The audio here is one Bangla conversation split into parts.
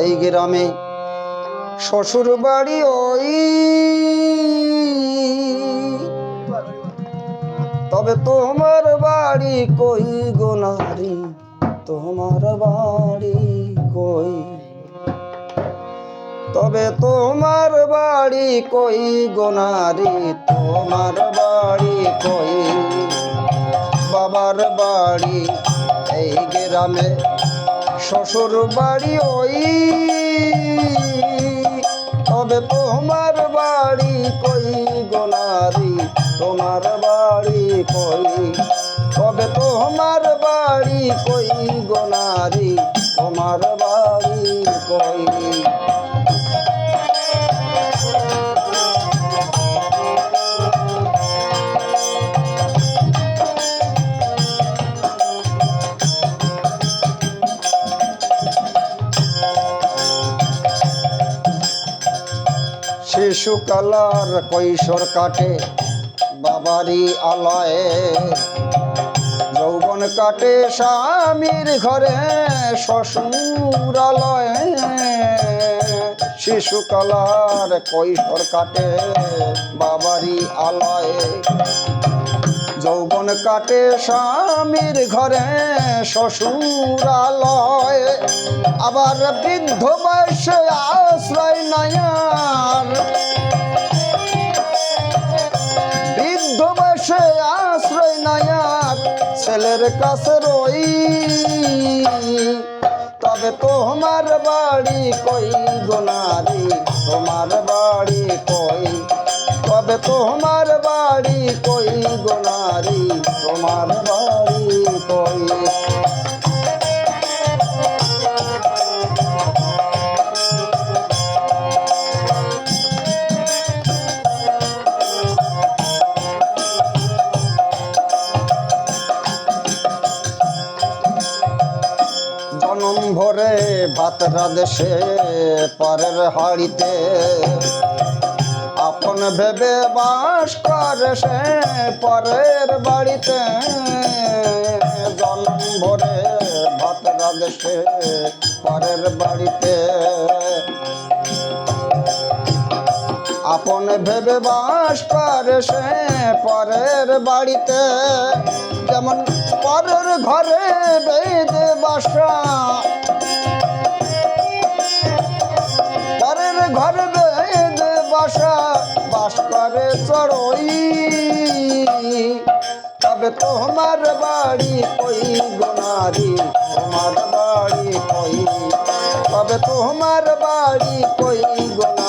এই গ্রামে শ্বশুর বাড়ি ওই। তবে তোমার বাড়ি কই গো নারী? তোমার বাড়ি কই? তবে তোমার বাড়ি কই গো নারী? তোমার বাড়ি কই? বাবার বাড়ি এই গ্রামে শ্বশুর বাড়ি ওই। তবে তোমার বাড়ি কই গোনারি তোমার বাড়ি কই? তবে তোমার বাড়ি কই গোনারি তোমার বাড়ি কই? শিশুকালার কৈশোর কাটে বাবারি আলয়ে। যৌবন কাটে স্বামীর ঘরে শ্বশুরালয়ে শিশুকালার কৈশোর কাটে বাবারি আলয়ে। যৌবন কাটে স্বামীর ঘরে শ্বশুরালয় আবার বৃদ্ধ বয়সে আশ্রয় কাছে রই। তবে তোমার বাড়ি কই গোনারি তোমার বাড়ি কই? তবে তোমার বাড়ি কই গোনারি তোমার বাড়ি কই? ভরে ভাতরা দেশে পরের হাড়িতে। আপন ভেবে বাস করে সে পরের বাড়িতে। জনম ভরে ভাতরা দেশে পরের বাড়িতে। আপন ভেবে বাস করে সে পরের বাড়িতে। যেমন পরের ঘরে বেদে বাসা বাসা বাস করে চড়ই। তবে তোমার বাড়ি কই গোনারি তোমার বাড়ি কই? তবে তোমার বাড়ি কই গোনারি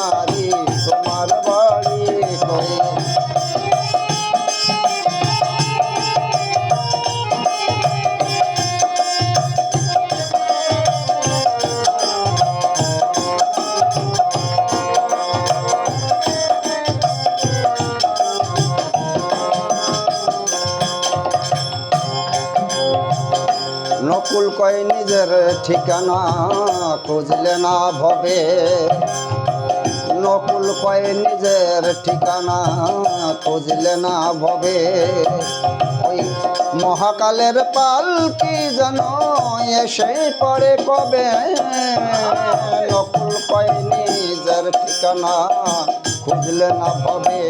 নকুল কয় নিজের ঠিকানা খুঁজলে না ভবে। নকুল কয় নিজের ঠিকানা খুঁজলে না ভবে। ওই মহাকালের পালকি যেন এসে পরে কবে? নকুল কয় নিজের ঠিকানা খুঁজলে না ভবে।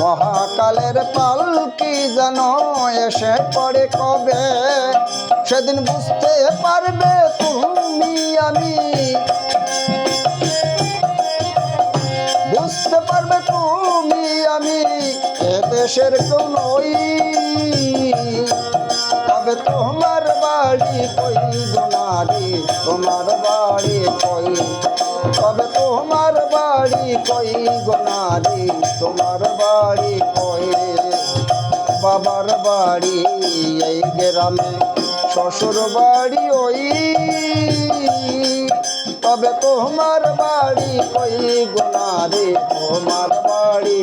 মহাকালের পালকি যেন এসে পড়ে কবে? সেদিন বুঝতে পারবে তুমি আমি। বুঝতে পারবে তুমি আমি এ দেশের কেউ নই তবে তোমার বাড়ি কই গোনারি তোমার বাড়ি কই? তবে তোমার বাড়ি কই গোনারি তোমার বাড়ি কই? বাবার বাড়ি এই গ্রামে, শ্বশুর বাড়ি ওই। তবে তোমার বাড়ি কই গোনারি তোমার বাড়ি